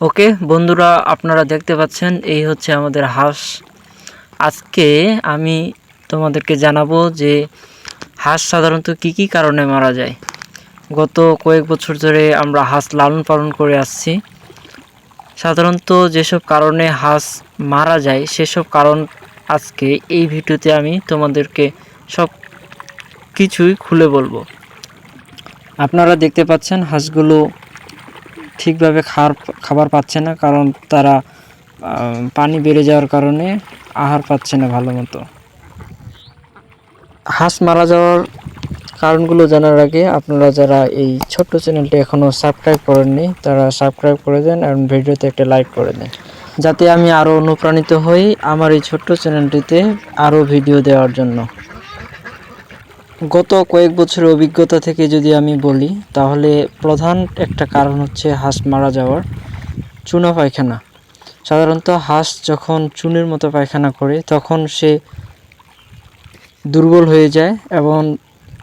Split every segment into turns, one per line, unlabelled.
ওকে, বন্ধুরা, আপনারা দেখতে পাচ্ছেন, এই হচ্ছে আমাদের হাঁস। আজকে আমি তোমাদেরকে জানাব যে হাঁস সাধারণত কি কি কারণে মারা যায়। গত কয়েক বছর ধরে আমরা হাঁস লালন পালন করে আসছি। সাধারণত যেসব কারণে হাঁস মারা যায়, সেসব কারণ আজকে এই ভিডিওতে আমি তোমাদেরকে সব কিছুই খুলে বলব। আপনারা দেখতে পাচ্ছেন, হাঁসগুলো ঠিকভাবে খাবার খাবার পাচ্ছে না কারণ তারা পানি বেড়ে যাওয়ার কারণে আহার পাচ্ছে না ভালো মতো। হাঁস মারা যাওয়ার কারণগুলো জানার আগে আপনারা যারা এই ছোট্ট চ্যানেলটি এখনও সাবস্ক্রাইব করেননি, তারা সাবস্ক্রাইব করে দেন এবং ভিডিওতে একটা লাইক করে দেন। যাতে আমি আরও অনুপ্রাণিত হই আমার এই ছোট্ট চ্যানেলটিতে আরও ভিডিও দেওয়ার জন্য। গত কয়েক বছরের অভিজ্ঞতা থেকে যদি আমি বলি, তাহলে প্রধান একটা কারণ হচ্ছে হাঁস মারা যাওয়ার চুনা পায়খানা। সাধারণত হাঁস যখন চুনের মতো পায়খানা করে, তখন সে দুর্বল হয়ে যায় এবং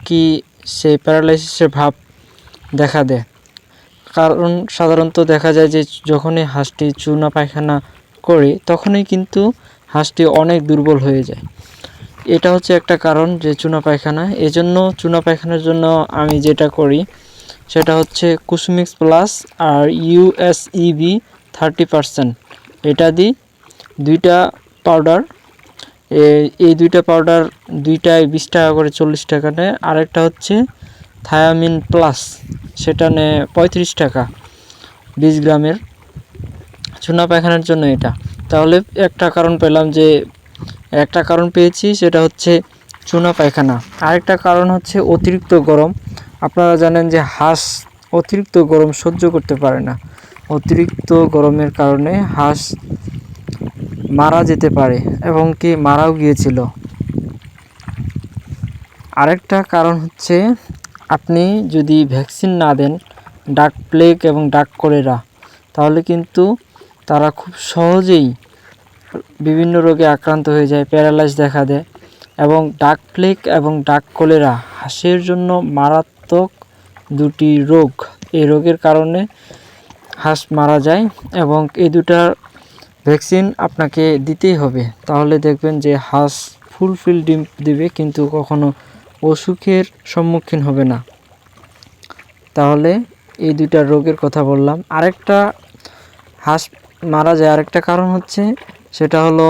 কি সে প্যারালাইসিসের ভাব দেখা দেয়। কারণ সাধারণত দেখা যায় যে যখনই হাঁসটি চুনা পায়খানা করে, তখনই কিন্তু হাঁসটি অনেক দুর্বল হয়ে যায়। এটা হচ্ছে একটা কারণ যে চুনা পায়খানা। এজন্য চুনা পায়খানার জন্য আমি যেটা করি, সেটা হচ্ছে কুসুমিক্স প্লাস আর ইউএসইবি থার্টি পারসেন্ট এটা দিই, দুইটা পাউডার এই দুইটা পাউডার দুইটায় বিশ টাকা করে চল্লিশ টাকা নেয়। আরেকটা হচ্ছে থায়ামিন প্লাস সেটা নেয় পঁয়ত্রিশ টাকা বিশ গ্রামের। চুনা পায়খানার জন্য এটা। তাহলে একটা কারণ পেলাম যে একটা কারণ পেয়েছি, সেটা হচ্ছে চুনা পায়খানা। আরেকটা কারণ হচ্ছে অতিরিক্ত গরম। আপনারা জানেন যে হাঁস অতিরিক্ত গরম সহ্য করতে পারে না। অতিরিক্ত গরমের কারণে হাঁস মারা যেতে পারে এবং কি মারাও গিয়েছিল। আরেকটা কারণ হচ্ছে আপনি যদি ভ্যাকসিন না দেন, ডাক প্লেগ এবং ডাক কলেরা, তাহলে কিন্তু তারা খুব সহজেই বিভিন্ন রোগে আক্রান্ত হয়ে যায় প্যারালাইজ দেখা দেয় এবং ডাক প্লেগ এবং ডাক কলেরা। হাঁসের জন্য মারাত্মক দুটি রোগ। এই রোগের কারণে হাঁস মারা যায় এবং এই দুটার ভ্যাকসিন আপনাকে দিতেই হবে। তাহলে দেখবেন যে হাঁস ফুলফিল ডিম দিবে, কিন্তু কখনো অসুখের সম্মুখীন হবে না। তাহলে এই দুইটা রোগের কথা বললাম। আরেকটা হাঁস মারা যায়, আরেকটা কারণ হচ্ছে সেটা হলো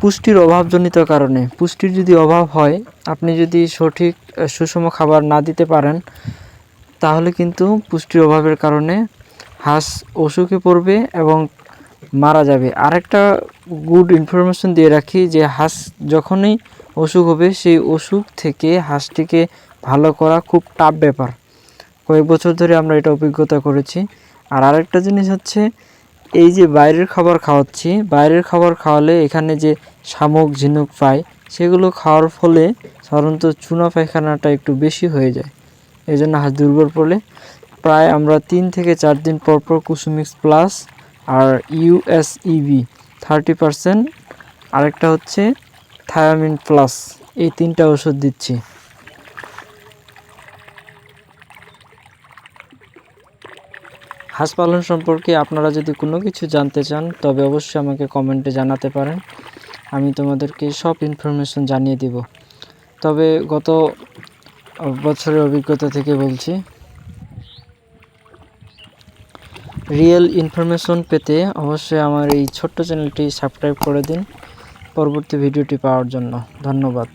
পুষ্টির অভাবজনিত কারণে। পুষ্টির যদি অভাব হয়, আপনি যদি সঠিক সুষম খাবার না দিতে পারেন, তাহলে কিন্তু পুষ্টির অভাবের কারণে হাঁস অসুখে পড়বে এবং মারা যাবে। আরেকটা গুড ইনফরমেশন দিয়ে রাখি যে, হাঁস যখনই অসুখ হবে, সেই অসুখ থেকে হাঁসটিকে ভালো করা খুব টাফ ব্যাপার। কয়েক বছর ধরে আমরা এটা অভিজ্ঞতা করেছি। আর আরেকটা জিনিস হচ্ছে এই যে বাইরের খাবার খাওয়াচ্ছি, বাইরের খাবার খাওয়ালে এখানে যে শামুক, ঝিনুক পাই, সেগুলো খাওয়ার ফলে সাধারণত চুনা পায়খানাটা একটু বেশি হয়ে যায়। এই জন্য হাঁস দুর্বল পড়লে প্রায় আমরা তিন থেকে চার দিন পর পর কুসুমিক্স প্লাস আর ইউএসইবি থার্টি পারসেন্ট। আরেকটা হচ্ছে থায়ামিন প্লাস। এই তিনটা ওষুধ দিচ্ছি। হাঁস পালন সম্পর্কে আপনারা যদি কোনো কিছু জানতে চান, তবে অবশ্যই আমাকে কমেন্টে জানাতে পারেন। আমি তোমাদেরকে সব ইনফরমেশন জানিয়ে দিব। তবে গত বছরের অভিজ্ঞতা থেকে বলছি রিয়েল ইনফরমেশন পেতে অবশ্যই আমার এই ছোট্ট চ্যানেলটি সাবস্ক্রাইব করে দিন। পরবর্তী ভিডিওটি পাওয়ার জন্য। ধন্যবাদ।